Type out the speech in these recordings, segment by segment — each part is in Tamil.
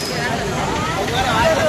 rồi.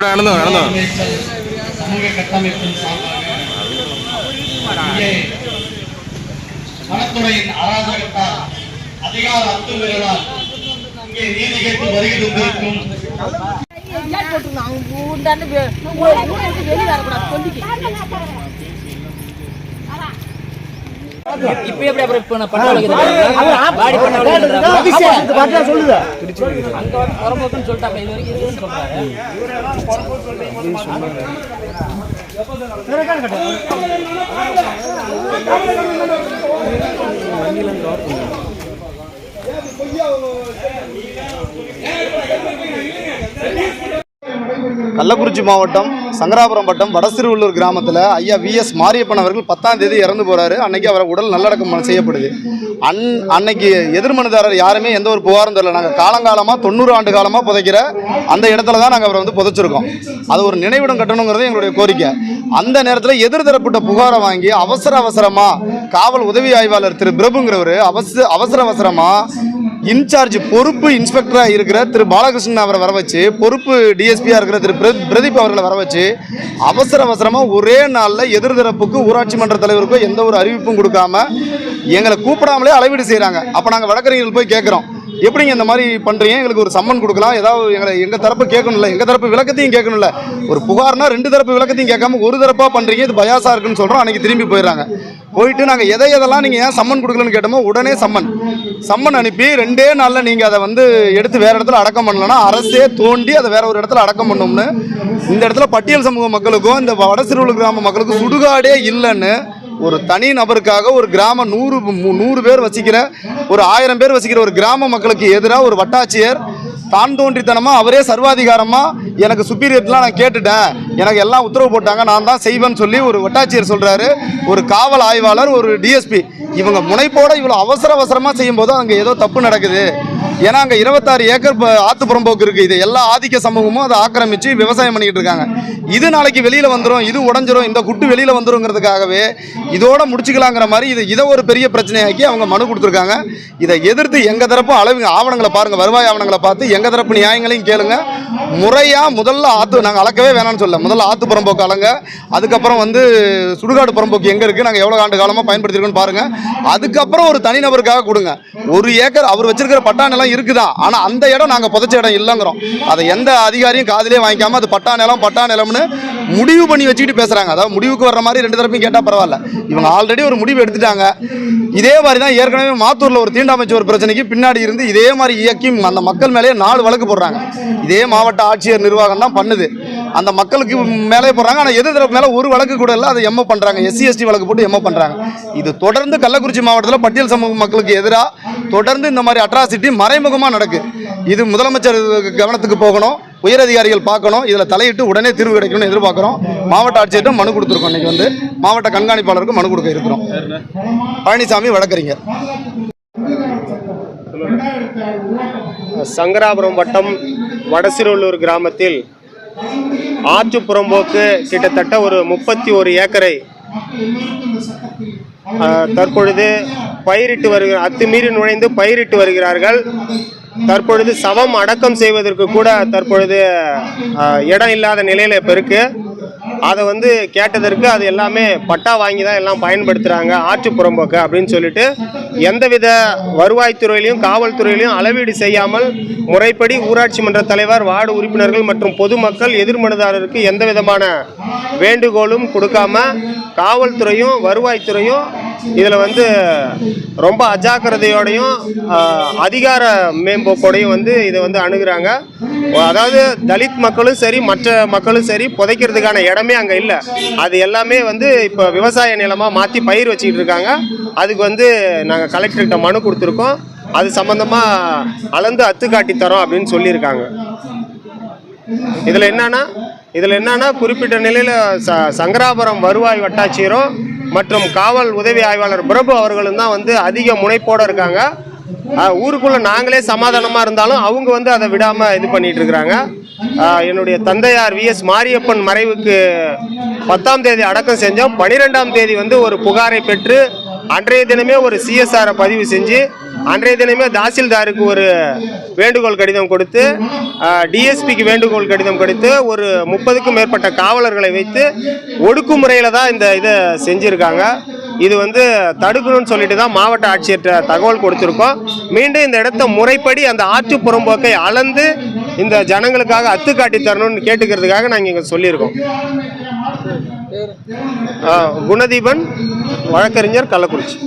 நடந்தோ நடந்தோ சமூக கட்டமைப்பின் சார்பாக இங்கே வனத்துறையின் அராஜகத்தால் அதிகார அத்துமீறலால் இங்கே நீதி கேட்டு வருகை தந்திருக்கும் எங்கேயாவது போட்டுருணும். அவங்க ஊர்தாண்டு வெ- ஊரை விட்டு வெளிய வரக்கூடாது, கொல்லிக்கு. இப்ப எப்படி அப்புறம் இப்ப நான் பண்ண வைக்கிறேன் பாடி பண்ண வைக்கிறேன் அங்க வந்து புறம்போக்குன்னு சொல்லிட்டாங்க இது வரைக்கும் இருக்குன்னு சொல்றாரு கள்ளக்குறிச்சி மாவட்டம் சங்கராபுரம் வட்டம் வடசிறுவள்ளூர் கிராமத்தில் ஐயா விஎஸ் மாரியப்பன் அவர்கள் பத்தாம் தேதி இறந்து போகிறாரு அன்னைக்கு அவரை உடல் நல்லடக்கம் செய்யப்படுது. அன் அன்னைக்கு எதிர்மனுதாரர் யாருமே எந்த ஒரு புகாரும் தரல. நாங்கள் காலங்காலமாக தொண்ணூறு ஆண்டு காலமாக புதைக்கிற அந்த இடத்துல தான் நாங்கள் அவரை வந்து புதைச்சிருக்கோம். அது ஒரு நினைவிடம் கட்டணுங்கிறது எங்களுடைய கோரிக்கை. அந்த நேரத்தில் எதிர்தரப்பட்ட புகாரை வாங்கி அவசர அவசரமாக காவல் உதவி ஆய்வாளர் திரு பிரபுங்கிறவர் அவசர அவசர அவசரமாக இன்சார்ஜ் பொறுப்பு இன்ஸ்பெக்டராக இருக்கிற திரு பாலகிருஷ்ணன் அவரை வர வச்சு பொறுப்பு டிஎஸ்பியாக இருக்கிற திரு பிரதீப் அவர்களை வர வச்சு அவசர அவசரமாக ஒரே நாளில் எதிர்தரப்புக்கு ஊராட்சி மன்ற தலைவருக்கும் எந்த ஒரு அறிவிப்பும் கொடுக்காம எங்களை கூப்பிடாமலே அளவீடு செய்கிறாங்க அப்போ நாங்கள் வழக்கறிஞர்கள் போய் கேட்குறோம். எப்படிங்க இந்த மாதிரி பண்ணுறீங்க எங்களுக்கு ஒரு சம்மன் கொடுக்கலாம். ஏதாவது எங்களை எங்கள் தரப்பு கேட்கணும்ல எங்கள் தரப்பு விளக்கத்தையும் கேட்கணும்ல. ஒரு புகார்னா ரெண்டு தரப்பு விளக்கத்தையும் கேட்காம ஒரு தரப்பாக பண்ணுறீங்க இது பயாசாக இருக்குன்னு சொல்கிறோம் அன்றைக்கி திரும்பி போயிடுறாங்க. போயிட்டு நாங்கள் எதை எதெல்லாம் நீங்கள் ஏன் சம்மன் கொடுக்கலன்னு கேட்டோமோ உடனே சம்மன். சம்மன் அனுப்பி ரெண்டே நாளில் நீங்கள் அதை வந்து எடுத்து வேறு இடத்துல அடக்கம் பண்ணலன்னா அரசே தோண்டி அதை வேற ஒரு இடத்துல அடக்கம் பண்ணோம்னு. இந்த இடத்துல பட்டியல் சமூக மக்களுக்கும் இந்த வடசிறுவல் கிராம மக்களுக்கும் சுடுகாடே இல்லைன்னு ஒரு தனி நபருக்காக ஒரு கிராம நூறு நூறு பேர் வசிக்கிற ஒரு ஆயிரம் பேர் வசிக்கிற ஒரு கிராம மக்களுக்கு எதிராக ஒரு வட்டாட்சியர் தான் தோன்றித்தனமாக அவரே சர்வாதிகாரமாக எனக்கு சுப்பீரியர்லாம் நான் கேட்டுட்டேன். எனக்கு எல்லாம் உத்தரவு போட்டாங்க நான் தான் செய்வேன்னு சொல்லி ஒரு வட்டாட்சியர் சொல்கிறாரு ஒரு காவல் ஆய்வாளர் ஒரு டிஎஸ்பி இவங்க முனைப்போட இவ்வளோ அவசர அவசரமாக செய்யும்போது அங்கே ஏதோ தப்பு நடக்குது. ஏன்னா அங்கே இருபத்தாறு ஏக்கர் ப- ஆத்து புறம்போக்கு இருக்குது இது எல்லா ஆதிக்க சமூகமும் அதை ஆக்கிரமித்து விவசாயம் பண்ணிக்கிட்டு இருக்காங்க. இது நாளைக்கு வெளியில் வந்துடும் இது உடஞ்சிரும் இந்த குட்டு வெளியில் வந்துருங்கிறதுக்காகவே இதோட முடிச்சுக்கலாங்கிற மாதிரி இது இதை ஒரு பெரிய பிரச்சனையாக்கி அவங்க மனு கொடுத்துருக்காங்க. இதை எதிர்த்து எங்கள் தரப்பும் அளவு ஆவணங்களை பாருங்கள் வருவாய் ஆவணங்களை பார்த்து எங்கள் தரப்பு நியாயங்களையும் கேளுங்க. முறையாக முதல்ல ஆற்று நாங்கள் அளக்கவே வேணாம்னு சொல்ல முதல்ல ஆற்று புறம்போக்கு அளங்க. அதுக்கப்புறம் வந்து சுடுகாடு புறம்போக்கு எங்கே இருக்குது நாங்கள் எவ்வளோ ஆண்டு காலமாக பயன்படுத்திருக்கோன்னு பாருங்கள் அதுக்கப்புறம் ஒரு தனிநபருக்காக கொடுங்க. ஒரு ஏக்கர் அவர் வச்சிருக்கிற பட்டா நிலம் இருக்குதான் ஆனால் அந்த இடம் நாங்கள் புதைச்ச இடம் இல்லைங்கிறோம். அதை எந்த அதிகாரியும் காதிலே வாங்கிக்காம அது பட்டா நிலம் பட்டா நிலம்னு முடிவு பண்ணி வச்சுக்கிட்டு பேசுகிறாங்க அதாவது முடிவுக்கு வர்ற மாதிரி ரெண்டு தரப்பையும் கேட்டால் பரவாயில்ல. இவங்க ஆல்ரெடி ஒரு முடிவு எடுத்துட்டாங்க. இதே மாதிரி தான் ஏற்கனவே மாத்தூரில் ஒரு தீண்டாமைச்சு ஒரு பிரச்சனைக்கு பின்னாடி இருந்து இதே மாதிரி இயக்கி அந்த மக்கள் மேலேயே நாலு வழக்கு போடுறாங்க. இதே மாவட்ட ஆட்சியர் நிர்வாகம் தான் பண்ணுது. அந்த மக்களுக்கு மேலே போடுறாங்க. ஆனால் எதிர் தரப்பு மேலே ஒரு வழக்கு கூட இல்லை. அதை எம்ம பண்ணுறாங்க எஸ்சி எஸ்டி வழக்கு போட்டு எம்ம பண்ணுறாங்க இது தொடர்ந்து கள்ளக்குறிச்சி மாவட்டத்தில் பட்டியல் சமூக மக்களுக்கு எதிராக தொடர்ந்து இந்த மாதிரி அட்ராசிட்டி மறைமுகமாக நடக்கு. இது முதலமைச்சர் கவனத்துக்கு போகணும் உயரதிகாரிகள் பார்க்கணும் இதில் தலையிட்டு உடனே தீர்வு கிடைக்கணும்னு எதிர்பார்க்குறோம். மாவட்ட ஆட்சியர்கிட்ட மனு கொடுத்துருக்கோம் இன்றைக்கி வந்து. மாவட்ட கண்காணிப்பாளருக்கு மனு கொடுக்க இருக்கிறோம். பழனிசாமி வழக்கறிஞர். சங்கராபுரம் வட்டம் வடசிரூர் கிராமத்தில் ஆற்று புறம்போக்கு கிட்டத்தட்ட ஒரு முப்பத்தி ஒரு ஏக்கரை தற்பொழுது பயிரிட்டு வருகிற அத்துமீறி நுழைந்து பயிரிட்டு வருகிறார்கள். தற்பொழுது சவம் அடக்கம் செய்வதற்கு கூட தற்பொழுது இடம் இல்லாத நிலையில் இப்போ இருக்குது அதை வந்து கேட்டதற்கு அது எல்லாமே பட்டா வாங்கி தான் எல்லாம் பயன்படுத்துகிறாங்க ஆற்று புறம்போக்கு அப்படின்னு சொல்லிட்டு எந்தவித வருவாய்த்துறையிலையும் காவல்துறையிலையும் அளவீடு செய்யாமல் முறைப்படி ஊராட்சி மன்ற தலைவர் வார்டு உறுப்பினர்கள் மற்றும் பொதுமக்கள் எதிர்மனுதாரருக்கு எந்த விதமான வேண்டுகோளும் கொடுக்காம காவல்துறையும் வருவாய்த்துறையும் இதில் வந்து ரொம்ப அஜாக்கிரதையோடையும் அதிகார மேம்போக்கோடையும் வந்து இதை வந்து அணுகிறாங்க. அதாவது தலித் மக்களும் சரி மற்ற மக்களும் சரி புதைக்கிறதுக்கான இடமே அங்கே இல்லை. அது எல்லாமே வந்து இப்போ விவசாய நிலமாக மாற்றி பயிர் வச்சுக்கிட்டு இருக்காங்க. அதுக்கு வந்து நாங்கள் கலெக்டர்கிட்ட மனு கொடுத்துருக்கோம். அது சம்மந்தமாக அளந்து அத்து காட்டி தரோம் அப்படின்னு சொல்லியிருக்காங்க. இதில் என்னன்னா இதில் என்னன்னா குறிப்பிட்ட நிலையில் ச சங்கராபுரம் வருவாய் வட்டாட்சியரும் மற்றும் காவல் உதவி ஆய்வாளர் பிரபு அவர்களும் தான் வந்து அதிக முனைப்போடு இருக்காங்க. ஊருக்குள்ளே நாங்களே சமாதானமாக இருந்தாலும் அவங்க வந்து அதை விடாமல் இது பண்ணிட்டு இருக்கிறாங்க. என்னுடைய தந்தையார் விஎஸ் மாரியப்பன் மறைவுக்கு பத்தாம் தேதி அடக்கம் செஞ்சோம். பனிரெண்டாம் தேதி வந்து ஒரு புகாரை பெற்று அன்றைய தினமே ஒரு சிஎஸ்ஆரை பதிவு செஞ்சு அன்றைய தினமே தாசில்தாருக்கு ஒரு வேண்டுகோள் கடிதம் கொடுத்து டிஎஸ்பிக்கு வேண்டுகோள் கடிதம் கொடுத்து ஒரு முப்பதுக்கும் மேற்பட்ட காவலர்களை வைத்து ஒடுக்குமுறையில் தான் இந்த இதை செஞ்சுருக்காங்க. இது வந்து தடுக்கணும்னு சொல்லிட்டு தான் மாவட்ட ஆட்சியர்கிட்ட தகவல் கொடுத்துருக்கோம். மீண்டும் இந்த இடத்த முறைப்படி அந்த ஆற்று புறம்போக்கை அளந்து இந்த ஜனங்களுக்காக அத்து காட்டி தரணும்னு கேட்டுக்கிறதுக்காக நாங்கள் இங்கே சொல்லியிருக்கோம். குணதீபன் வழக்கறிஞர் கள்ளக்குறிச்சி.